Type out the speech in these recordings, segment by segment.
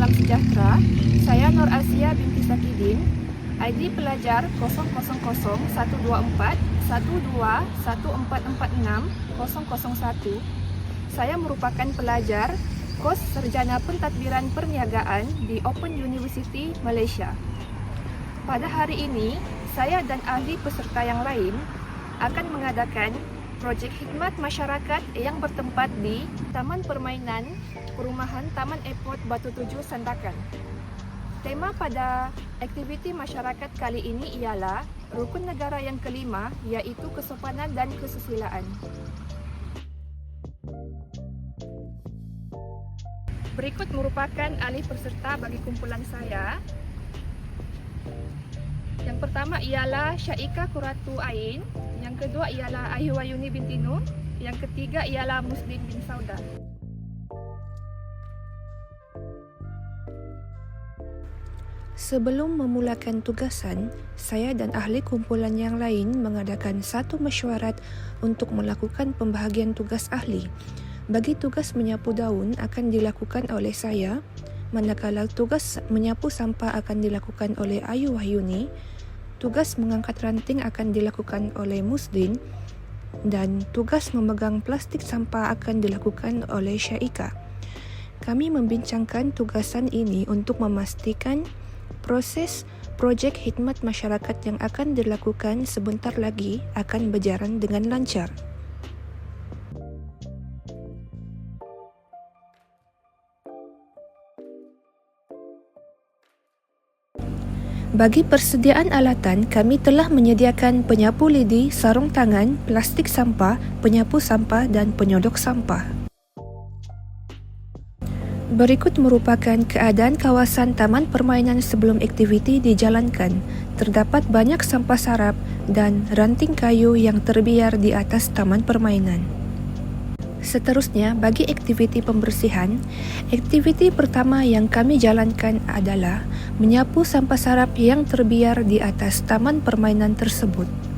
salam sejahtera. Saya Nur Asia binti Sakidin. ID pelajar 000-124-12-1446-001. Saya merupakan pelajar kos Sarjana Pentadbiran Perniagaan di Open University Malaysia. Pada hari ini, saya dan ahli peserta yang lain akan mengadakan projek khidmat masyarakat yang bertempat di Taman Permainan Perumahan Taman Airport Batu Tujuh Sandakan. Tema pada aktiviti masyarakat kali ini ialah rukun negara yang kelima iaitu kesopanan dan kesusilaan. Berikut merupakan ahli peserta bagi kumpulan saya. Pertama ialah Syaika Kuratu Ain, yang kedua ialah Ayu Wayuni binti Nur, yang ketiga ialah Muslim bin Sauda. Sebelum memulakan tugasan, saya dan ahli kumpulan yang lain mengadakan satu mesyuarat untuk melakukan pembahagian tugas ahli. Bagi tugas menyapu daun akan dilakukan oleh saya, manakala tugas menyapu sampah akan dilakukan oleh Ayu Wahyuni, tugas mengangkat ranting akan dilakukan oleh Musdin dan tugas memegang plastik sampah akan dilakukan oleh Syaika. Kami membincangkan tugasan ini untuk memastikan proses projek khidmat masyarakat yang akan dilakukan sebentar lagi akan berjalan dengan lancar. Bagi persediaan alatan, kami telah menyediakan penyapu lidi, sarung tangan, plastik sampah, penyapu sampah dan penyodok sampah. Berikut merupakan keadaan kawasan taman permainan sebelum aktiviti dijalankan. Terdapat banyak sampah sarap dan ranting kayu yang terbiar di atas taman permainan. Seterusnya, bagi aktiviti pembersihan, aktiviti pertama yang kami jalankan adalah menyapu sampah sarap yang terbiar di atas taman permainan tersebut.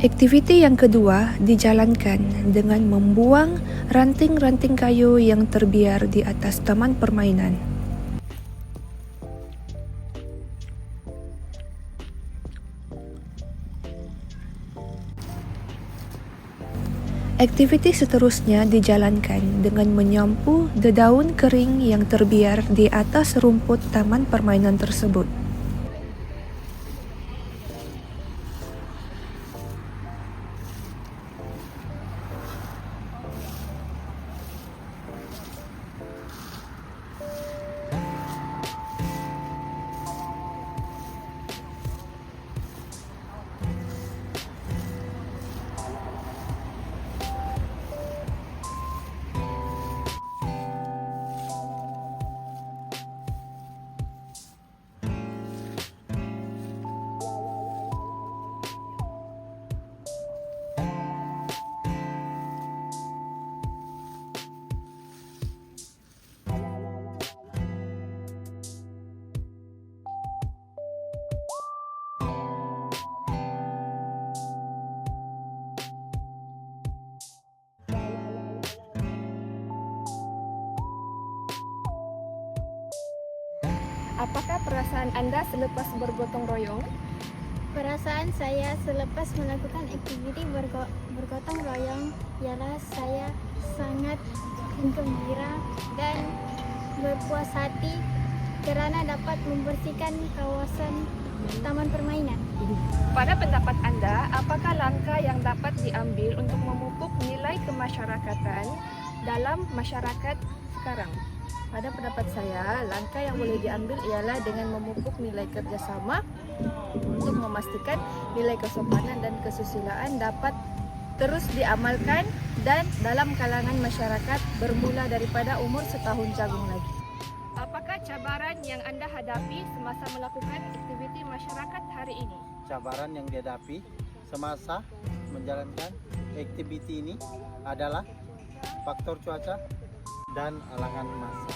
Aktiviti yang kedua dijalankan dengan membuang ranting-ranting kayu yang terbiar di atas taman permainan. Aktiviti seterusnya dijalankan dengan menyapu dedaun kering yang terbiar di atas rumput taman permainan tersebut. Apakah perasaan anda selepas bergotong royong? Perasaan saya selepas melakukan aktiviti bergo- bergotong royong ialah saya sangat gembira dan berpuas hati kerana dapat membersihkan kawasan taman permainan. Pada pendapat anda, apakah langkah yang dapat diambil untuk memupuk nilai kemasyarakatan dalam masyarakat sekarang? Pada pendapat saya, langkah yang boleh diambil ialah dengan memupuk nilai kerjasama untuk memastikan nilai kesopanan dan kesusilaan dapat terus diamalkan dan dalam kalangan masyarakat bermula daripada umur setahun jagung lagi. Apakah cabaran yang anda hadapi semasa melakukan aktiviti masyarakat hari ini? cabaran yang dihadapi semasa menjalankan aktiviti ini adalah faktor cuaca dan alangan masa.